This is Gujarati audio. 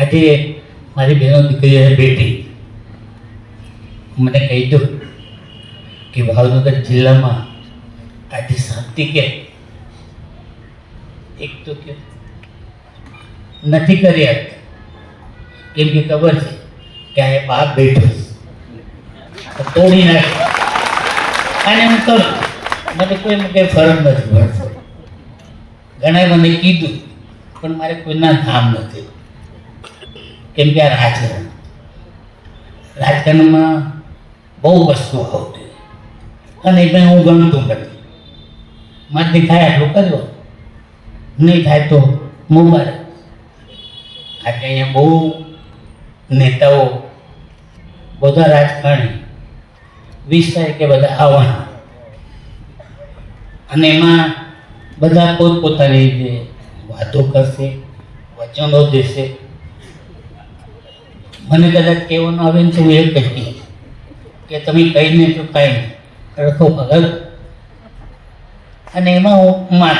આજે મારી બહેનો દીકરી બેટી. મને કહી દો કે ભાવનગર જિલ્લામાં આજે શાંતિ કે? એક તો કે નથી કરી આપતા કેમ કે ખબર છે કે આ બાપ બેઠો છે. તોડી નાખે. અને હું કરું. મને કોઈ કંઈ ફરક નથી પડતો. ઘણા મને કીધું, પણ મારે કોઈના નામ નથી. કેમ કે આ રાજકારણ. રાજકારણમાં બહુ વસ્તુ આવતી અને પણ હું ગણતું નથી. મારથી થાય આટલું કર્યો. નહીં થાય તો મુબારક. આજે અહીંયા બહુ નેતાઓ, બધા રાજકારણી વીસ તારીખે બધા આવવાના. અને એમાં બધા પોતપોતાની રીતે વાતો કરશે, વચનો દેશે. મને કદાચ કહેવાનું આવે ને તો હું એ કહીશ કે તમે કહીને તો કાંઈ રખો ભગત અને એમાં હું માન